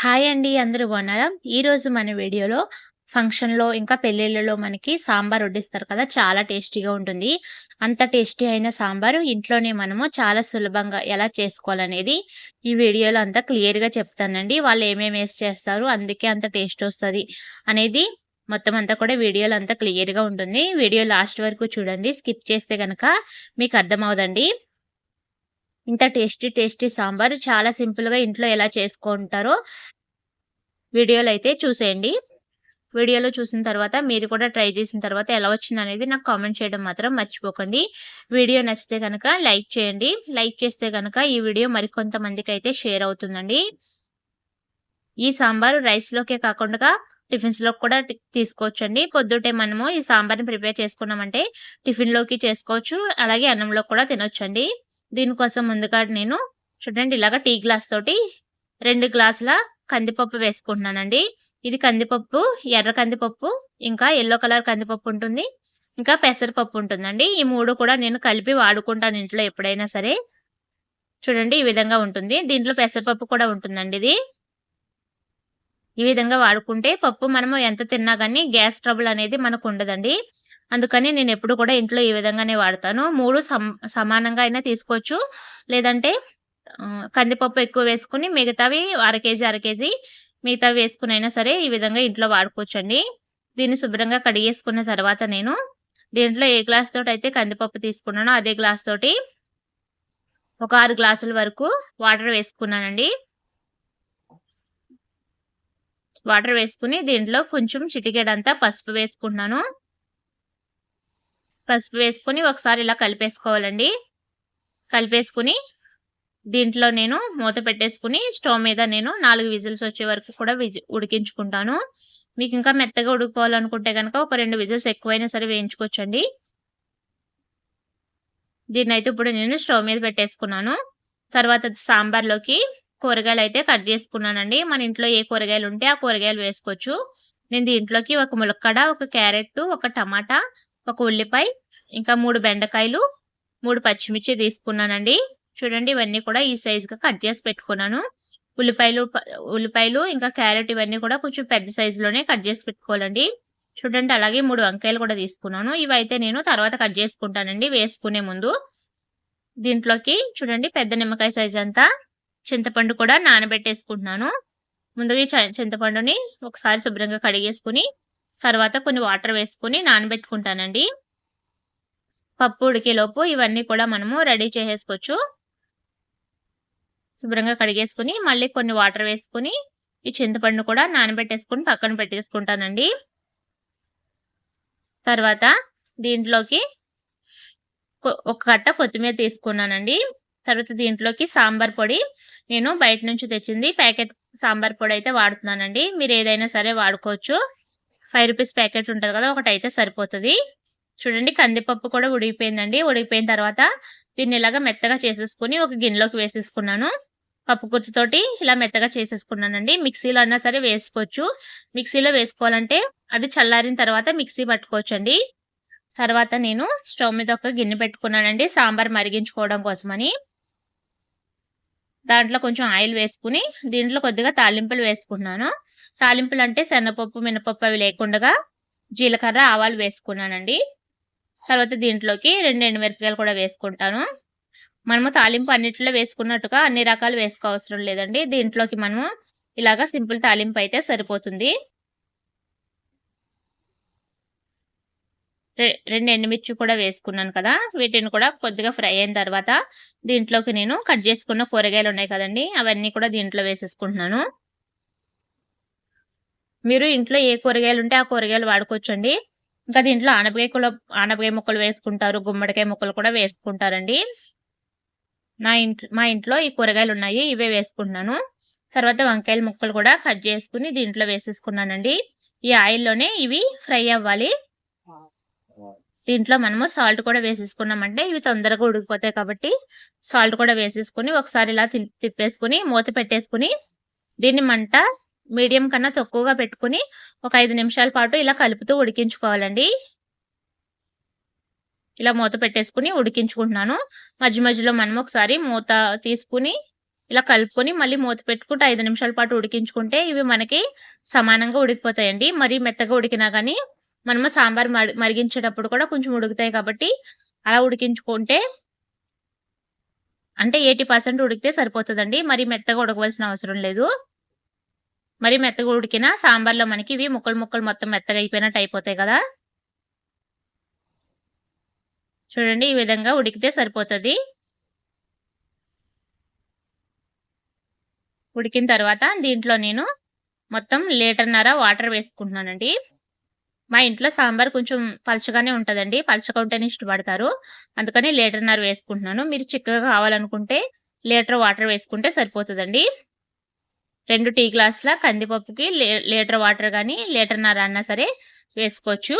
Hi అండి అందరూ బాగున్నారా? ఈరోజు మన వీడియోలో ఫంక్షన్లో ఇంకా పెళ్ళిళ్ళలో మనకి సాంబార్ వడ్డిస్తారు కదా చాలా టేస్టీగా ఉంటుంది. అంత టేస్టీ అయిన సాంబారు ఇంట్లోనే మనము చాలా సులభంగా ఎలా చేసుకోవాలనేది ఈ వీడియోలో అంతా క్లియర్గా చెప్తానండి. వాళ్ళు ఏమేమి వేసి చేస్తారు అందుకే అంత టేస్ట్ వస్తుంది అనేది మొత్తం అంతా కూడా వీడియోలో అంతా క్లియర్గా ఉంటుంది. వీడియో లాస్ట్ వరకు చూడండి స్కిప్ చేస్తే కనుక మీకు అర్థమవుదండి. ఇంత టేస్టీ టేస్టీ సాంబార్. చాలా సింపుల్గా ఇంట్లో ఎలా చేసుకుంటారో వీడియోలు అయితే చూసేయండి. వీడియోలో చూసిన తర్వాత మీరు కూడా ట్రై చేసిన తర్వాత ఎలా వచ్చింది అనేది నాకు కామెంట్ చేయడం మాత్రం మర్చిపోకండి. వీడియో నచ్చితే కనుక లైక్ చేయండి. లైక్ చేస్తే కనుక ఈ వీడియో మరికొంతమందికి అయితే షేర్ అవుతుందండి. ఈ సాంబారు రైస్లోకే కాకుండా టిఫిన్స్లో కూడా తీసుకోవచ్చండి. పొద్దుటే మనము ఈ సాంబార్ని ప్రిపేర్ చేసుకున్నామంటే టిఫిన్లోకి చేసుకోవచ్చు. అలాగే అన్నంలో కూడా తినొచ్చండి. దీనికోసం ముందుగా నేను చూడండి ఇలాగ టీ గ్లాస్ తోటి రెండు గ్లాసుల కందిపప్పు వేసుకుంటున్నానండి. ఇది కందిపప్పు ఎర్ర కందిపప్పు ఇంకా ఎల్లో కలర్ కందిపప్పు ఉంటుంది ఇంకా పెసరపప్పు ఉంటుందండి. ఈ మూడు కూడా నేను కలిపి వాడుకుంటాను ఇంట్లో ఎప్పుడైనా సరే. చూడండి ఈ విధంగా ఉంటుంది. దీంట్లో పెసరపప్పు కూడా ఉంటుందండి ఇది. ఈ విధంగా వాడుకుంటే పప్పు మనము ఎంత తిన్నా కానీ గ్యాస్ ట్రబుల్ అనేది మనకు ఉండదండి. అందుకని నేను ఎప్పుడు కూడా ఇంట్లో ఈ విధంగానే వాడతాను. మూడు సమానంగా అయినా తీసుకోవచ్చు. లేదంటే కందిపప్పు ఎక్కువ వేసుకుని మిగతావి అర కేజీ అర కేజీ మిగతావి వేసుకుని అయినా సరే ఈ విధంగా ఇంట్లో వాడుకోవచ్చండి. దీన్ని శుభ్రంగా కడిగేసుకున్న తర్వాత నేను దీంట్లో ఏ గ్లాస్ తోటి అయితే కందిపప్పు తీసుకున్నానో అదే గ్లాస్ తోటి ఒక ఆరు గ్లాసుల వరకు వాటర్ వేసుకున్నానండి. వాటర్ వేసుకుని దీంట్లో కొంచెం చిటికెడంతా పసుపు వేసుకున్నాను పసుపు వేసుకొని ఒకసారి ఇలా కలిపేసుకోవాలండి. కలిపేసుకుని దీంట్లో నేను మూత పెట్టేసుకుని స్టవ్ మీద నేను నాలుగు విజిల్స్ వచ్చే వరకు కూడా విజి ఉడికించుకుంటాను. మీకు ఇంకా మెత్తగా ఉడికిపోవాలనుకుంటే కనుక ఒక రెండు విజిల్స్ ఎక్కువైనా సరే వేయించుకోవచ్చండి. దీన్ని అయితే ఇప్పుడు నేను స్టవ్ మీద పెట్టేసుకున్నాను. తర్వాత సాంబార్లోకి కూరగాయలు అయితే కట్ చేసుకున్నానండి. మన ఇంట్లో ఏ కూరగాయలు ఉంటే ఆ కూరగాయలు వేసుకోవచ్చు. నేను దీంట్లోకి ఒక ములక్కడ ఒక క్యారెట్ ఒక టమాటా ఒక ఉల్లిపాయ ఇంకా మూడు బెండకాయలు మూడు పచ్చిమిర్చి తీసుకున్నానండి. చూడండి ఇవన్నీ కూడా ఈ సైజుగా కట్ చేసి పెట్టుకున్నాను. ఉల్లిపాయలు ఉల్లిపాయలు ఇంకా క్యారెట్ ఇవన్నీ కూడా కొంచెం పెద్ద సైజులోనే కట్ చేసి పెట్టుకోవాలండి. చూడండి అలాగే మూడు వంకాయలు కూడా తీసుకున్నాను. ఇవైతే నేను తర్వాత కట్ చేసుకుంటానండి వేసుకునే ముందు. దీంట్లోకి చూడండి పెద్ద నిమ్మకాయ సైజ్ అంతా చింతపండు కూడా నానబెట్టేసుకుంటున్నాను. ముందుగా చింతపండుని ఒకసారి శుభ్రంగా కడిగేసుకుని తర్వాత కొన్ని వాటర్ వేసుకుని నానబెట్టుకుంటానండి. పప్పు ఉడికేలోపు ఇవన్నీ కూడా మనము రెడీ చేసేసుకోవచ్చు. శుభ్రంగా కడిగేసుకుని మళ్ళీ కొన్ని వాటర్ వేసుకుని ఈ చింతపండు కూడా నానబెట్టేసుకుని పక్కన పెట్టేసుకుంటానండి. తర్వాత దీంట్లోకి ఒక కట్ట కొత్తిమీర తీసుకున్నానండి. తర్వాత దీంట్లోకి సాంబార్ పొడి. నేను బయట నుంచి తెచ్చింది ప్యాకెట్ సాంబార్ పొడి అయితే వాడుతున్నానండి. మీరు ఏదైనా సరే వాడుకోవచ్చు. ఫైవ్ రూపీస్ ప్యాకెట్ ఉంటుంది కదా ఒకటి అయితే సరిపోతుంది. చూడండి కందిపప్పు కూడా ఉడికిపోయిందండి. ఉడికిపోయిన తర్వాత దీన్ని ఇలాగా మెత్తగా చేసేసుకుని ఒక గిన్నెలోకి వేసేసుకున్నాను. పప్పు గుర్తుతోటి ఇలా మెత్తగా చేసేసుకున్నానండి. మిక్సీలో అన్నా సరే వేసుకోవచ్చు. మిక్సీలో వేసుకోవాలంటే అది చల్లారిన తర్వాత మిక్సీ పట్టుకోవచ్చు అండి తర్వాత నేను స్టవ్ మీద ఒక గిన్నె పెట్టుకున్నానండి సాంబార్ మరిగించుకోవడం కోసమని. దాంట్లో కొంచెం ఆయిల్ వేసుకుని దీంట్లో కొద్దిగా తాలింపులు వేసుకున్నాను. తాలింపులు అంటే శనగపప్పు మినపప్పు అవి లేకుండా జీలకర్ర ఆవాలు వేసుకున్నానండి. తర్వాత దీంట్లోకి రెండు ఎండుమిరపకాయలు కూడా వేసుకుంటాను. మనము తాలింపు అన్నిట్లో వేసుకున్నట్టుగా అన్ని రకాలు వేసుకోవసరం లేదండి. దీంట్లోకి మనము ఇలాగా సింపుల్ తాలింపు అయితే సరిపోతుంది. రెండు ఎండుమిర్చి కూడా వేసుకున్నాను కదా వీటిని కూడా కొద్దిగా ఫ్రై అయిన తర్వాత దీంట్లోకి నేను కట్ చేసుకున్న కూరగాయలు ఉన్నాయి కదండి అవన్నీ కూడా దీంట్లో వేసేసుకుంటున్నాను. మీరు ఇంట్లో ఏ కూరగాయలు ఉంటే ఆ కూరగాయలు వాడుకోవచ్చండి. ఇంకా దీంట్లో ఆనపకాయ కూడా ఆనపకాయ ముక్కలు వేసుకుంటారు గుమ్మడికాయ ముక్కలు కూడా వేసుకుంటారండి. నా ఇంట్లో మా ఇంట్లో ఈ కూరగాయలు ఉన్నాయి ఇవే వేసుకుంటున్నాను. తర్వాత వంకాయల ముక్కలు కూడా కట్ చేసుకుని దీంట్లో వేసేసుకున్నానండి. ఈ ఆయిల్లోనే ఇవి ఫ్రై అవ్వాలి. దీంట్లో మనము సాల్ట్ కూడా వేసేసుకున్నామంటే ఇవి తొందరగా ఉడికిపోతాయి కాబట్టి సాల్ట్ కూడా వేసేసుకుని ఒకసారి ఇలా తిప్పేసుకుని మూత పెట్టేసుకుని దీన్ని మంట మీడియం కన్నా తక్కువగా పెట్టుకుని ఒక ఐదు నిమిషాల పాటు ఇలా కలుపుతూ ఉడికించుకోవాలండి ఇలా మూత పెట్టేసుకుని ఉడికించుకుంటున్నాను మధ్య మధ్యలో మనం ఒకసారి మూత తీసుకుని ఇలా కలుపుకొని మళ్ళీ మూత పెట్టుకుంటే ఐదు నిమిషాల పాటు ఉడికించుకుంటే ఇవి మనకి సమానంగా ఉడికిపోతాయండి. మరీ మెత్తగా ఉడికినా కానీ మనము సాంబార్ మరిగించేటప్పుడు కూడా కొంచెం ఉడుకుతాయి కాబట్టి అలా ఉడికించుకుంటే అంటే 80% ఉడికితే సరిపోతుందండి మరి మెత్తగా ఉడకవలసిన అవసరం లేదు. మరి మెత్తగా ఉడికిన సాంబార్‌లో మనకి ఇవి ముక్కలు ముక్కలు మొత్తం మెత్తగా అయిపోయినట్టు అయిపోతాయి కదా! చూడండి ఈ విధంగా ఉడికితే సరిపోతుంది ఉడికిన తర్వాత దీంట్లో నేను మొత్తం లీటర్‌న్నర వాటర్ వేసుకుంటున్నానండి. మా ఇంట్లో సాంబార్ కొంచెం పలచగానే ఉంటదండి. పలచగా ఉంటేనే ఇష్టపడతారు. అందుకని లీటర్‌న్నర వేసుకుంటున్నాను. మీరు చిక్కగా కావాలనుకుంటే లీటర్ వాటర్ వేసుకుంటే సరిపోతుందండి రెండు టీ గ్లాసుల కందిపప్పుకి లీటర్ వాటర్ గానీ, లీటర్‌న్నర అన్నా సరే వేసుకోవచ్చు.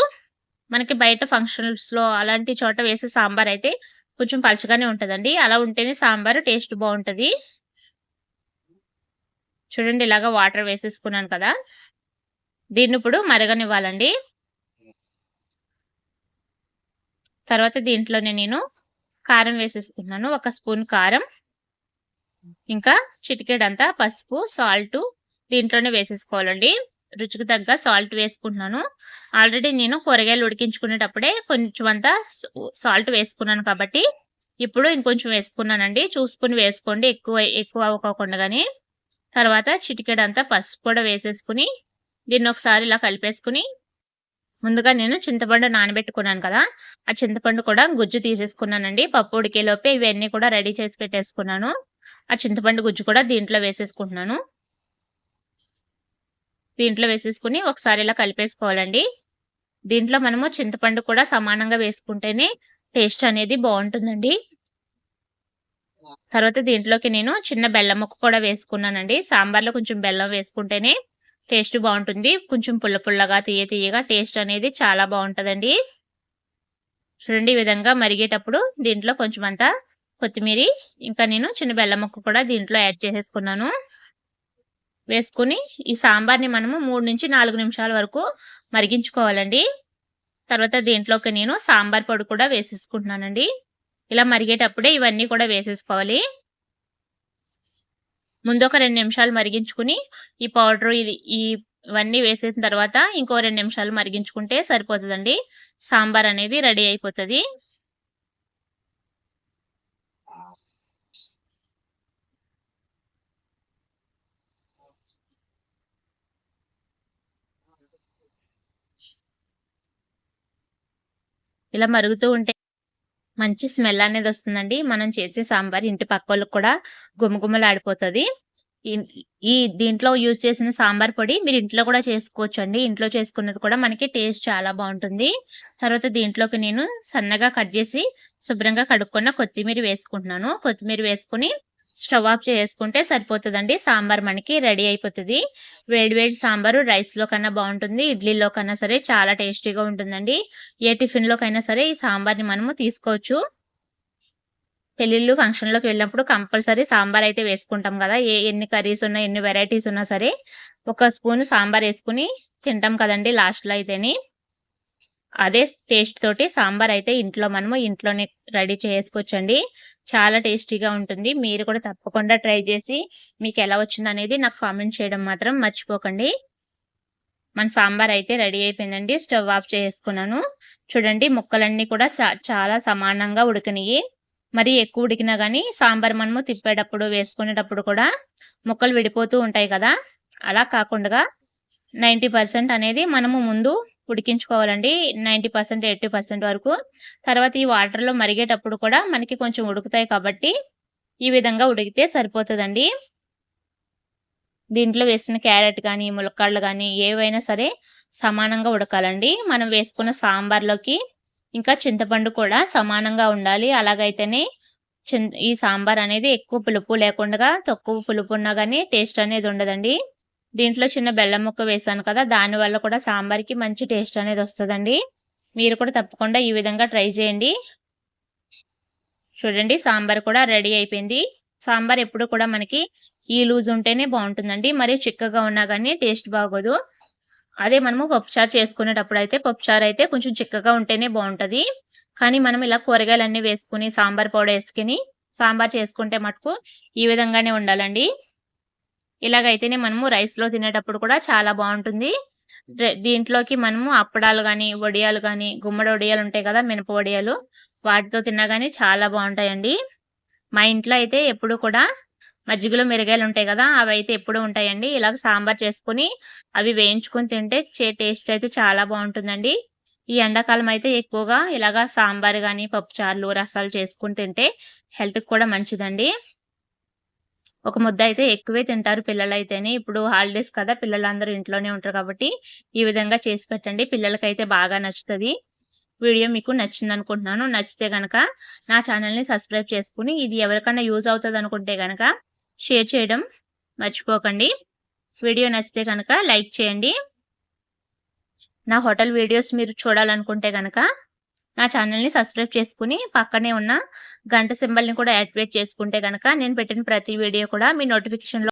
మనకి బయట ఫంక్షన్స్‌లో అలాంటి చోట వేసే సాంబార్ అయితే కొంచెం పలచగానే ఉంటుందండి అలా ఉంటేనే సాంబారు టేస్ట్ బాగుంటుంది చూడండి ఇలాగా వాటర్ వేసేసుకున్నాను కదా! దీన్ని ఇప్పుడు మరగనివ్వాలండి. తర్వాత దీంట్లోనే నేను కారం వేసేసుకున్నాను ఒక స్పూన్ కారం. ఇంకా చిటికెడంతా పసుపు, సాల్టు దీంట్లోనే వేసేసుకోవాలండి. రుచికి తగ్గ సాల్ట్ వేసుకుంటున్నాను. ఆల్రెడీ నేను కూరగాయలు ఉడికించుకునేటప్పుడే కొంచెం అంతా సాల్ట్ వేసుకున్నాను కాబట్టి ఇప్పుడు ఇంకొంచెం వేసుకున్నానండి. చూసుకొని వేసుకోండి. ఎక్కువ ఎక్కువ అవ్వకోకుండా తర్వాత చిటికెడంతా పసుపు కూడా వేసేసుకుని దీన్ని ఒకసారి ఇలా కలిపేసుకొని ముందుగా నేను చింతపండు నానబెట్టుకున్నాను కదా! ఆ చింతపండు కూడా గుజ్జు తీసేసుకున్నానండి. పప్పు ఉడికేలోపే ఇవన్నీ కూడా రెడీ చేసి పెట్టేసుకున్నాను. ఆ చింతపండు గుజ్జు కూడా దీంట్లో వేసేసుకుంటున్నాను. దీంట్లో వేసేసుకుని ఒకసారి ఇలా కలిపేసుకోవాలండి. దీంట్లో మనము చింతపండు కూడా సమానంగా వేసుకుంటేనే టేస్ట్ అనేది బాగుంటుందండి తర్వాత దీంట్లోకి నేను చిన్న బెల్లం ముక్క కూడా వేసుకున్నానండి. సాంబార్‌లో కొంచెం బెల్లం వేసుకుంటేనే టేస్ట్ బాగుంటుంది కొంచెం పుల్ల పుల్లగా, తియ్య తియ్యగా టేస్ట్ అనేది చాలా బాగుంటుందండి చూడండి ఈ విధంగా మరిగేటప్పుడు దీంట్లో కొంచెం అంతా కొత్తిమీరి, ఇంకా నేను చిన్న బెల్లం ముక్క కూడా దీంట్లో యాడ్ చేసేసుకున్నాను. వేసుకొని ఈ సాంబార్‌ని మనము 3-4 నిమిషాల వరకు మరిగించుకోవాలండి. తర్వాత దీంట్లోకి నేను సాంబార్ పొడి కూడా వేసేసుకుంటున్నానండి. ఇలా మరిగేటప్పుడే ఇవన్నీ కూడా వేసేసుకోవాలి. ముందు ఒక రెండు నిమిషాలు మరిగించుకొని ఈ పౌడరు ఇది ఈ ఇవన్నీ వేసిన తర్వాత ఇంకో రెండు నిమిషాలు మరిగించుకుంటే సరిపోతుందండి. సాంబార్ అనేది రెడీ అయిపోతుంది. ఇలా మరుగుతూ ఉంటే మంచి స్మెల్ అనేది వస్తుందండి. మనం చేసే సాంబార్ ఇంటి పక్కోళ్ళకి కూడా గుమగుమలాడిపోతుంది ఈ దీంట్లో యూజ్ చేసిన సాంబార్ పొడి మీరు ఇంట్లో కూడా చేసుకోవచ్చు అండి ఇంట్లో చేసుకున్నది కూడా మనకి టేస్ట్ చాలా బాగుంటుంది తర్వాత దీంట్లోకి నేను సన్నగా కట్ చేసి శుభ్రంగా కడుక్కున్న కొత్తిమీర వేసుకుంటున్నాను. కొత్తిమీర వేసుకొని స్టవ్ ఆఫ్ చేసుకుంటే సరిపోతుందండి సాంబార్ మనకి రెడీ అయిపోతుంది వేడి వేడి సాంబారు రైస్‌లో కన్నా బాగుంటుంది ఇడ్లీలో కన్నా సరే చాలా టేస్టీగా ఉంటుందండి. ఏ టిఫిన్‌లోకైనా సరే ఈ సాంబార్‌ని మనము తీసుకోవచ్చు. పెళ్ళిళ్ళు, ఫంక్షన్‌లోకి వెళ్ళినప్పుడు కంపల్సరీ సాంబార్ అయితే వేసుకుంటాం కదా ఏ ఎన్ని కర్రీస్ ఉన్నా, ఎన్ని వెరైటీస్ ఉన్నా సరే ఒక స్పూన్ సాంబార్ వేసుకుని తింటాం కదండి లాస్ట్‌లో అయితేని. అదే టేస్ట్ తోటి సాంబార్ అయితే ఇంట్లో మనము ఇంట్లోనే రెడీ చేసుకోవచ్చండి. చాలా టేస్టీగా ఉంటుంది. మీరు కూడా తప్పకుండా ట్రై చేసి మీకు ఎలా వచ్చింది అనేది నాకు కామెంట్ చేయడం మాత్రం మర్చిపోకండి. మన సాంబార్ అయితే రెడీ అయిపోయిందండి. స్టవ్ ఆఫ్ చేసుకున్నాను. చూడండి ముక్కలన్నీ కూడా చాలా సమానంగా ఉడికినాయి మరి ఎక్కువ ఉడికినా కానీ సాంబార్ మనము తిప్పేటప్పుడు, వేసుకునేటప్పుడు కూడా ముక్కలు విడిపోతూ ఉంటాయి కదా! అలా కాకుండా నైంటీ అనేది మనము ముందు ఉడికించుకోవాలండి. 90%, 80% వరకు. తర్వాత ఈ వాటర్‌లో మరిగేటప్పుడు కూడా మనకి కొంచెం ఉడుకుతాయి కాబట్టి ఈ విధంగా ఉడికితే సరిపోతుందండి దీంట్లో వేసిన క్యారెట్ కానీ ములక్కాడలు కానీ ఏవైనా సరే సమానంగా ఉడకాలండి. మనం వేసుకున్న సాంబార్‌లోకి ఇంకా చింతపండు కూడా సమానంగా ఉండాలి. అలాగైతేనే చిన్ ఈ సాంబార్ అనేది ఎక్కువ పులుపు లేకుండా తక్కువ పులుపు ఉన్నా కానీ టేస్ట్ అనేది ఉండదండి. దీంట్లో చిన్న బెల్లం ముక్క వేశాను కదా! దానివల్ల కూడా సాంబార్‌కి మంచి టేస్ట్ అనేది వస్తుందండి మీరు కూడా తప్పకుండా ఈ విధంగా ట్రై చేయండి. చూడండి సాంబార్ కూడా రెడీ అయిపోయింది. సాంబార్ ఎప్పుడు కూడా మనకి ఈ లూజ్ ఉంటేనే బాగుంటుందండి మరీ చిక్కగా ఉన్నా కానీ టేస్ట్ బాగోదు. అదే మనము పప్పుచారు చేసుకునేటప్పుడు అయితే పప్పుచారు అయితే కొంచెం చిక్కగా ఉంటేనే బాగుంటుంది కానీ మనం ఇలా కూరగాయలన్నీ వేసుకుని సాంబార్ పౌడర్ వేసుకుని సాంబార్ చేసుకుంటే మటుకు ఈ విధంగానే ఉండాలండి. ఇలాగైతేనే మనము రైస్‌లో తినేటప్పుడు కూడా చాలా బాగుంటుంది దీంట్లోకి మనము అప్పడాలు కానీ వడియాలు కానీ గుమ్మడి వడియాలు ఉంటాయి కదా! మినప వడియాలు వాటితో తిన్నా కానీ చాలా బాగుంటాయండి మా ఇంట్లో అయితే ఎప్పుడు కూడా మజ్జిగలో మిరగాయలు ఉంటాయి కదా! అవి అయితే ఎప్పుడు ఉంటాయండి. ఇలాగ సాంబార్ చేసుకొని అవి వేయించుకొని తింటే చే టేస్ట్ అయితే చాలా బాగుంటుందండి ఈ ఎండాకాలం అయితే ఎక్కువగా ఇలాగ సాంబార్ కానీ పప్పుచారులు, రసాలు చేసుకొని తింటే హెల్త్‌కి కూడా మంచిదండి. ఒక ముద్ద అయితే ఎక్కువే తింటారు పిల్లలైతేనే. ఇప్పుడు హాలిడేస్ కదా! పిల్లలందరూ ఇంట్లోనే ఉంటారు కాబట్టి ఈ విధంగా చేసి పెట్టండి. పిల్లలకైతే బాగా నచ్చుతుంది వీడియో మీకు నచ్చింది అనుకుంటున్నాను నచ్చితే కనుక నా ఛానల్ని సబ్స్క్రైబ్ చేసుకుని ఇది ఎవరికైనా యూజ్ అవుతుంది అనుకుంటే కనుక షేర్ చేయడం మర్చిపోకండి. వీడియో నచ్చితే కనుక లైక్ చేయండి. నా హోటల్ వీడియోస్ మీరు చూడాలనుకుంటే కనుక నా ఛానల్ని సబ్స్క్రైబ్ చేసుకొని పక్కనే ఉన్న గంట సింబల్‌ని కూడా యాక్టివేట్ చేసుకుంటే కనుక నేను పెట్టిన ప్రతి వీడియో కూడా మీ నోటిఫికేషన్‌లో